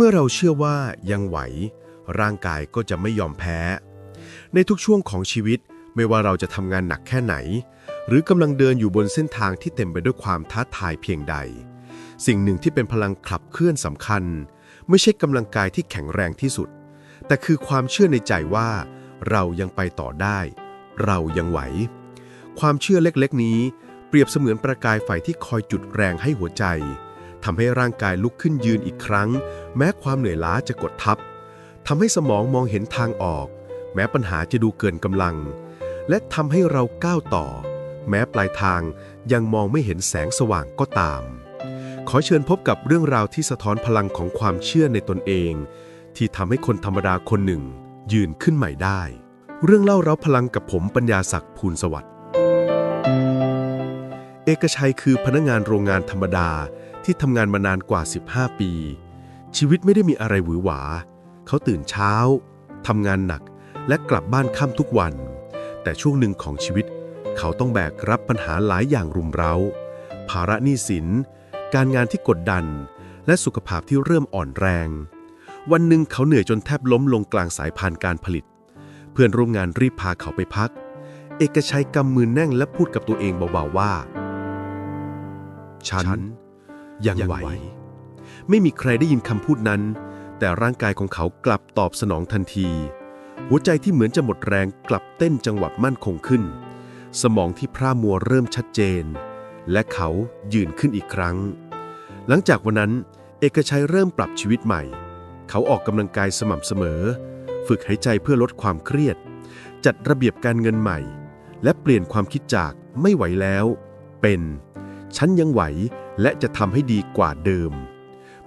เมื่อเราเชื่อว่ายังไหว ร่างกายก็จะไม่ยอมแพ้ ในทุกช่วงของชีวิตไม่ว่าเราจะทำงานหนักแค่ไหน หรือกำลังเดินอยู่บนเส้นทางที่เต็มไปด้วยความท้าทายเพียงใด สิ่งหนึ่งที่เป็นพลังขับเคลื่อนสำคัญ ไม่ใช่กำลังกายที่แข็งแรงที่สุด แต่คือความเชื่อในใจว่า เรายังไปต่อได้ เรายังไหว ความเชื่อเล็กๆ นี้ เปรียบเสมือนประกายไฟที่คอยจุดแรงให้หัวใจ ทำให้ร่างกายลุกขึ้นยืนอีกครั้ง แม้ความเหนื่อยล้าจะกดทับทำให้สมองมองเห็นทางออก แม้ปัญหาจะดูเกินกำลัง และทำให้เราก้าวต่อ แม้ปลายทางยังมองไม่เห็นแสงสว่างก็ตาม ขอเชิญพบกับเรื่องราวที่สะท้อนพลังของความเชื่อในตนเอง ที่ทำให้คนธรรมดาคนหนึ่ง ยืนขึ้นใหม่ได้ เรื่องเล่าเร้าพลังกับผมปัญญาศักดิ์ภูลสวัสดิ์เอกชัยคือพนักงานโรงงานธรรมดา ที่ทำงานมานานกว่า 15 ปี ชีวิตไม่ได้มีอะไรหวือหวา เขาตื่นเช้าทำงานหนักและกลับบ้านค่ำทุกวัน แต่ช่วงหนึ่งของชีวิต เขาต้องแบกรับปัญหาหลายอย่างรุมเร้า ภาระหนี้สิน การงานที่กดดัน และสุขภาพที่เริ่มอ่อนแรง วันหนึ่งเขาเหนื่อยจนแทบล้มลงกลางสายพานการผลิต เพื่อนร่วมงานรีบพาเขาไปพัก เอกชัยกำมือแน่งและพูดกับตัวเองเบาๆว่า ฉัน ยังไหว ไม่มีใครได้ยินคำพูดนั้น แต่ร่างกายของเขากลับตอบสนองทันที หัวใจที่เหมือนจะหมดแรงกลับเต้นจังหวะมั่นคงขึ้น สมองที่พร่ามัวเริ่มชัดเจน และเขายืนขึ้นอีกครั้ง หลังจากวันนั้น เอกชัยเริ่มปรับชีวิตใหม่ เขาออกกำลังกายสม่ำเสมอ ฝึกหายใจเพื่อลดความเครียด จัดระเบียบการเงินใหม่ และเปลี่ยนความคิดจากไม่ไหวแล้ว เป็น ฉันยังไหวและจะทำให้ดีกว่าเดิม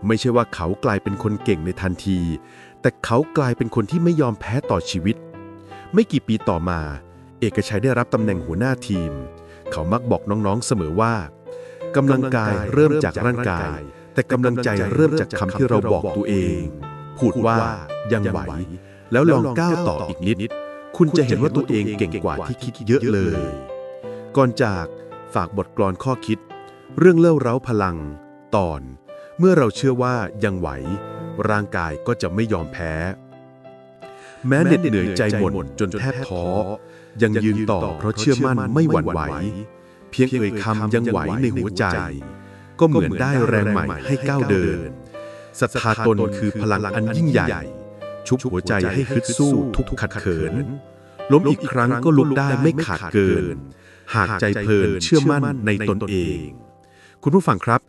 ไม่ใช่ว่าเขากลายเป็นคนเก่งในทันที แต่เขากลายเป็นคนที่ไม่ยอมแพ้ต่อชีวิต ไม่กี่ปีต่อมา เอกชัยได้รับตำแหน่งหัวหน้าทีม เขามักบอกน้องๆเสมอว่ากำลังกายเริ่มจากร่างกาย แต่กำลังใจเริ่มจากคำที่เราบอกตัวเอง พูดว่ายังไหว แล้วลองก้าวต่ออีกนิด คุณจะเห็นว่าตัวเองเก่งกว่าที่คิดเยอะเลย ก่อนจาก ฝากบทกลอนข้อคิด เรื่องเล่าเร้าพลัง ตอน เมื่อเราเชื่อว่ายังไหว ร่างกายก็จะไม่ยอมแพ้ แม้เหน็ดเหนื่อยใจหมดจนแทบท้อ ยังยืนต่อเพราะเชื่อมั่นไม่หวั่นไหว เพียงเอ่ยคำยังไหวในหัวใจ ก็เหมือนได้แรงใหม่ให้ก้าวเดินศรัทธาตนคือพลังอันยิ่งใหญ่ ชุบหัวใจให้ฮึดสู้ทุกขัดเขิน ล้มอีกครั้งก็ลุกได้ไม่ขาดเกิน หากใจเพลินเชื่อมั่นในตนเอง คุณผู้ฟังครับ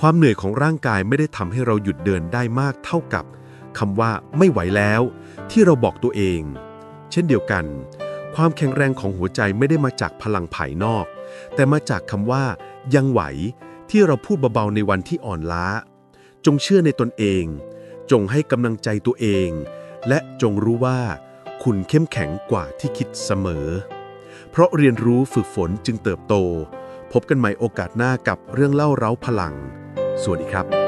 ความเหนื่อยของร่างกายไม่ได้ทำให้เราหยุดเดินได้มากเท่ากับคำว่าไม่ไหวแล้ว ที่เราบอกตัวเอง เช่นเดียวกัน ความแข็งแรงของหัวใจไม่ได้มาจากพลังภายนอก แต่มาจากคำว่า ยังไหว ที่เราพูดเบาๆในวันที่อ่อนล้า จงเชื่อในตนเอง จงให้กำลังใจตัวเอง และจงรู้ว่า คุณเข้มแข็งกว่าที่คิดเสมอ เพราะเรียนรู้ฝึกฝนจึงเติบโต พบกันใหม่โอกาสหน้ากับเรื่องเล่าเร้าพลัง สวัสดีครับ